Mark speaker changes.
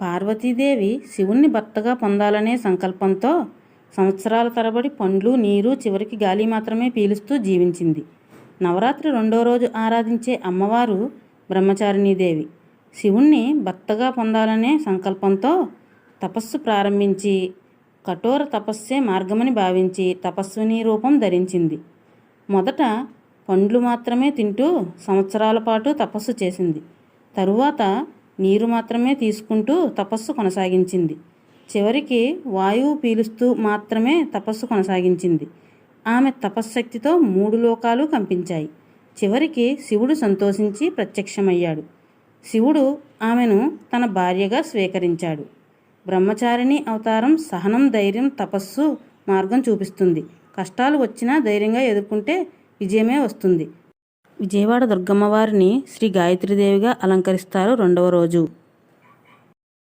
Speaker 1: పార్వతీదేవి శివుణ్ణి భర్తగా పొందాలనే సంకల్పంతో సంవత్సరాల తరబడి పండ్లు నీరు చివరికి గాలి మాత్రమే పీలుస్తూ జీవించింది. నవరాత్రి రెండో రోజు ఆరాధించే అమ్మవారు బ్రహ్మచారిణీదేవి. శివుణ్ణి భర్తగా పొందాలనే సంకల్పంతో తపస్సు ప్రారంభించి కఠోర తపస్సే మార్గమని భావించి తపస్విని రూపం ధరించింది. మొదట పండ్లు మాత్రమే తింటూ సంవత్సరాల పాటు తపస్సు చేసింది. తరువాత నీరు మాత్రమే తీసుకుంటూ తపస్సు కొనసాగించింది. చివరికి వాయువు పీలుస్తూ మాత్రమే తపస్సు కొనసాగించింది. ఆమె తపశ్శక్తితో మూడు లోకాలు కంపించాయి. చివరికి శివుడు సంతోషించి ప్రత్యక్షమయ్యాడు. శివుడు ఆమెను తన భార్యగా స్వీకరించాడు. బ్రహ్మచారిణి అవతారం సహనం ధైర్యం తపస్సు మార్గం చూపిస్తుంది. కష్టాలు వచ్చినా ధైర్యంగా ఎదుర్కొంటే విజయమే వస్తుంది. విజయవాడ దుర్గమ్మవారిని శ్రీ గాయత్రీదేవిగా అలంకరిస్తారు రెండవ రోజు.